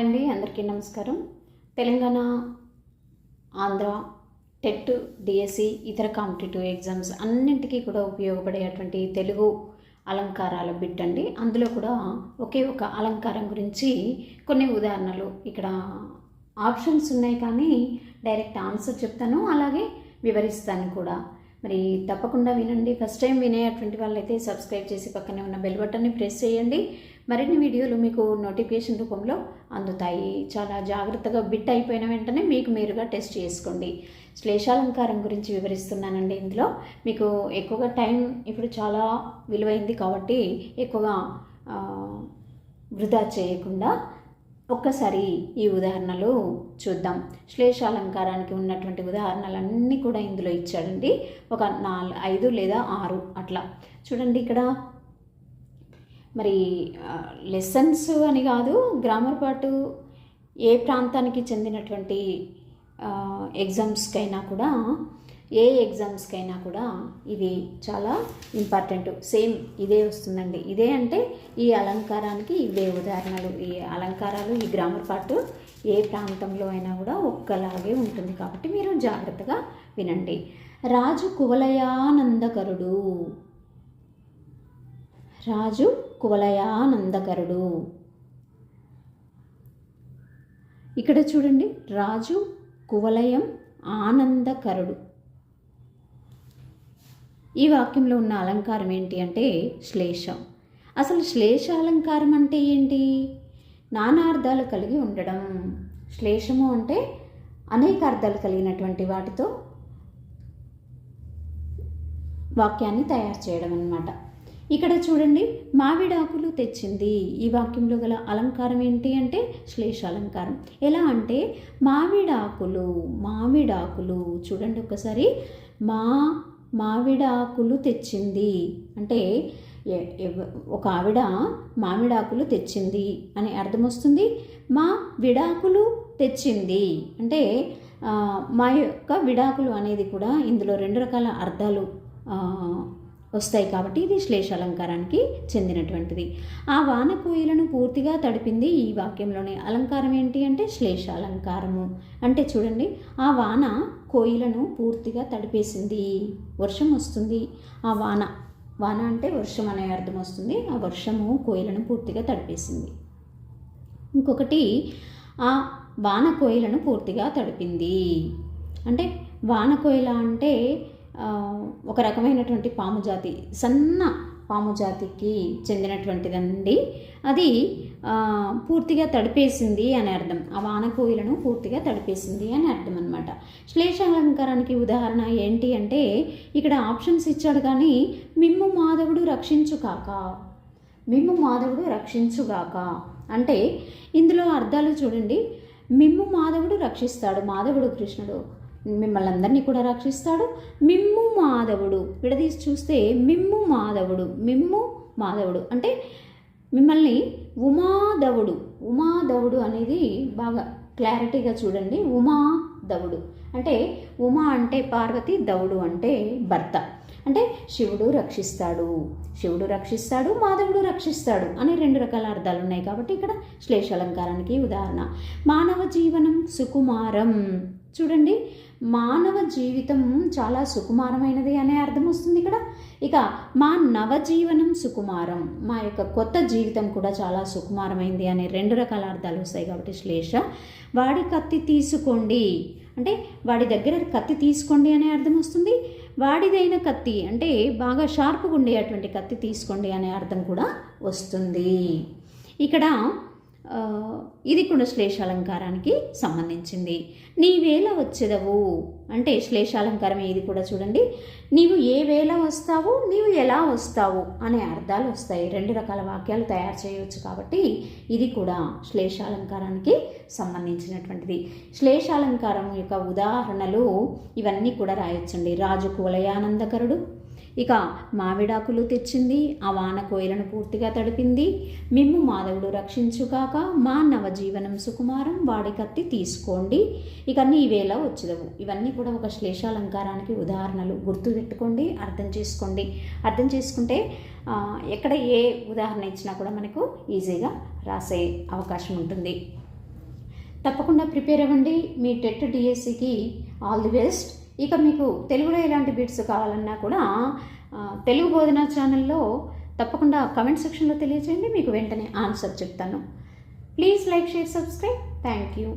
Hi అండి అందరికీ నమస్కారం. తెలంగాణ ఆంధ్ర టెట్ డిఎస్సి ఇతర కాంపిటేటివ్ ఎగ్జామ్స్ అన్నింటికీ కూడా ఉపయోగపడేటువంటి తెలుగు అలంకారాల బిట్ అండి. అందులో కూడా ఒకే ఒక అలంకారం గురించి కొన్ని ఉదాహరణలు ఇక్కడ ఆప్షన్స్ ఉన్నాయి కానీ డైరెక్ట్ ఆన్సర్ చెప్తాను అలాగే వివరిస్తాను కూడా. మరి తప్పకుండా వినండి. ఫస్ట్ టైం వినేటువంటి వాళ్ళైతే సబ్స్క్రైబ్ చేసి పక్కనే ఉన్న బెల్ బటన్ని ప్రెస్ చేయండి. మరిన్ని వీడియోలు మీకు నోటిఫికేషన్ రూపంలో అందుతాయి. చాలా జాగ్రత్తగా బిట్ అయిపోయిన వెంటనే మీకు మీరుగా టెస్ట్ చేసుకోండి. శ్లేషాలంకారం గురించి వివరిస్తున్నానండి ఇందులో. మీకు ఎక్కువగా టైం ఇప్పుడు చాలా విలువైంది కాబట్టి ఎక్కువగా వృధా చేయకుండా ఒక్కసారి ఈ ఉదాహరణలు చూద్దాం. శ్లేషాలంకారానికి ఉన్నటువంటి ఉదాహరణలన్నీ కూడా ఇందులో ఇచ్చాడండి. ఒక నాలుగు ఐదు లేదా ఆరు అట్లా. చూడండి ఇక్కడ మరి లెసన్స్ అని కాదు గ్రామర్ పాటు ఏ ప్రాంతానికి చెందినటువంటి ఎగ్జామ్స్కైనా కూడా ఏ ఎగ్జామ్స్కైనా కూడా ఇది చాలా ఇంపార్టెంట్ సేమ్ ఇదే వస్తుందండి. ఇదే అంటే ఈ అలంకారానికి ఇవే ఉదాహరణలు. ఈ అలంకారాలు ఈ గ్రామర్ పార్ట్ ఏ ప్రాంతంలో అయినా కూడా ఒక్కలాగే ఉంటుంది కాబట్టి మీరు జాగ్రత్తగా వినండి. రాజు కువలయానందకరుడు రాజు కువలయానందకరుడు ఇక్కడ చూడండి రాజు కువలయం ఆనందకరుడు ఈ వాక్యంలో ఉన్న అలంకారం ఏంటి అంటే శ్లేషం. అసలు శ్లేష అలంకారం అంటే ఏంటి? నానా అర్థాలు కలిగి ఉండడం. శ్లేషము అంటే అనేక అర్థాలు కలిగినటువంటి వాటితో వాక్యాన్ని తయారు చేయడం అన్నమాట. ఇక్కడ చూడండి మావిడాకులు తెచ్చింది. ఈ వాక్యంలో గల అలంకారం ఏంటి అంటే శ్లేష అలంకారం. ఎలా అంటే మావిడాకులు మామిడాకులు చూడండి ఒకసారి మా మావిడాకులు తెచ్చింది. అంటే ఎ- ఒక ఆవిడ మామిడాకులు తెచ్చింది అని అర్థం వస్తుంది. మా విడాకులు తెచ్చింది. అంటే మా యొక్క విడాకులు అనేది కూడా ఇందులో రెండు రకాల అర్థాలు వస్తాయి కాబట్టి ఇది శ్లేష అలంకారానికి చెందినటువంటిది. ఆ వాన కోయిలను పూర్తిగా తడిపింది ఈ వాక్యంలోనే. అలంకారం ఏంటి అంటే శ్లేష అలంకారము అంటే చూడండి ఆ వాన కోయిలను పూర్తిగా తడిపేసింది. వర్షం వస్తుంది. ఆ వాన వాన అంటే వర్షం అనే అర్థం వస్తుంది. ఆ వర్షము కోయిలను పూర్తిగా తడిపేసింది. ఇంకొకటి ఆ వాన కోయిలను పూర్తిగా తడిపింది. అంటే వాన కోయిల అంటే ఒక రకమైనటువంటి పాము జాతి సన్న పాము జాతికి చెందినటువంటిదండి. అది పూర్తిగా తడిపేసింది అని అర్థం. ఆ వానకోయిలను పూర్తిగా తడిపేసింది అని అర్థం అనమాట శ్లేషాలంకారానికి ఉదాహరణ ఏంటి అంటే ఇక్కడ ఆప్షన్స్ ఇచ్చాడు కానీ మిమ్ము మాధవుడు రక్షించు కాక మిమ్ము మాధవుడు రక్షించుగాక అంటే ఇందులో అర్థాలు చూడండి. మిమ్ము మాధవుడు రక్షిస్తాడు మాధవుడు కృష్ణుడు. మిమ్మల్ని అందరినీ కూడా రక్షిస్తాడు. మిమ్ము మాధవుడు. విడదీసి చూస్తే మిమ్ము మాధవుడు మిమ్ము మాధవుడు. అంటే మిమ్మల్ని ఉమాధవుడు ఉమాధవుడు అనేది బాగా క్లారిటీగా చూడండి. ఉమాధవుడు. అంటే ఉమా అంటే పార్వతి దవుడు అంటే భర్త. అంటే శివుడు రక్షిస్తాడు. శివుడు రక్షిస్తాడు మాధవుడు రక్షిస్తాడు అనే రెండు రకాల అర్థాలు ఉన్నాయి. కాబట్టి ఇక్కడ శ్లేషాలంకారానికి ఉదాహరణ. మానవ జీవనం సుకుమారం. చూడండి మానవ జీవితం చాలా సుకుమారమైనది అనే అర్థం వస్తుంది ఇక్కడ. ఇక మా నవజీవనం సుకుమారం. మా యొక్క కొత్త జీవితం కూడా చాలా సుకుమారమైంది అనే రెండు రకాల అర్థాలు వస్తాయి కాబట్టి శ్లేష. వాడి కత్తి తీసుకోండి. అంటే వాడి దగ్గర కత్తి తీసుకోండి అనే అర్థం వస్తుంది. వాడిదైన కత్తి అంటే బాగా షార్ప్గా ఉండేటువంటి కత్తి తీసుకోండి అనే అర్థం కూడా వస్తుంది. ఇక్కడ ఇది కూడా శ్లేషాలంకారానికి సంబంధించింది. నీవేళ వచ్చేదవు. అంటే శ్లేషాలంకారం ఇది కూడా చూడండి. నీవు ఏ వేళ వస్తావు నీవు ఎలా వస్తావు అనే అర్థాలు వస్తాయి. రెండు రకాల వాక్యాలు తయారు చేయవచ్చు కాబట్టి ఇది కూడా శ్లేషాలంకారానికి సంబంధించినటువంటిది. శ్లేషాలంకారం యొక్క ఉదాహరణలు ఇవన్నీ కూడా రాయొచ్చండి. రాజు కులయానందకరుడు ఇక మామిడాకులు తెచ్చింది ఆ వాన కోయిలను పూర్తిగా తడిపింది. మిమ్ము మాధవుడు రక్షించుగాక మా నవజీవనం సుకుమారం వాడి కత్తి తీసుకోండి. ఇక నీవేలా వచ్చదవు. ఇవన్నీ కూడా ఒక శ్లేషాలంకారానికి ఉదాహరణలు. గుర్తు పెట్టుకోండి అర్థం చేసుకోండి. అర్థం చేసుకుంటే ఎక్కడ ఏ ఉదాహరణ ఇచ్చినా కూడా మనకు ఈజీగా రాసే అవకాశం ఉంటుంది. తప్పకుండా ప్రిపేర్ అవ్వండి. మీ టెట్ డిఎస్సికి ఆల్ ది బెస్ట్. ఇక మీకు తెలుగులో ఎలాంటి బిట్స్ కావాలన్నా కూడా తెలుగు బోధన ఛానల్లో తప్పకుండా కమెంట్ సెక్షన్లో తెలియజేయండి మీకు వెంటనే ఆన్సర్ చెప్తాను. Please like share subscribe thank you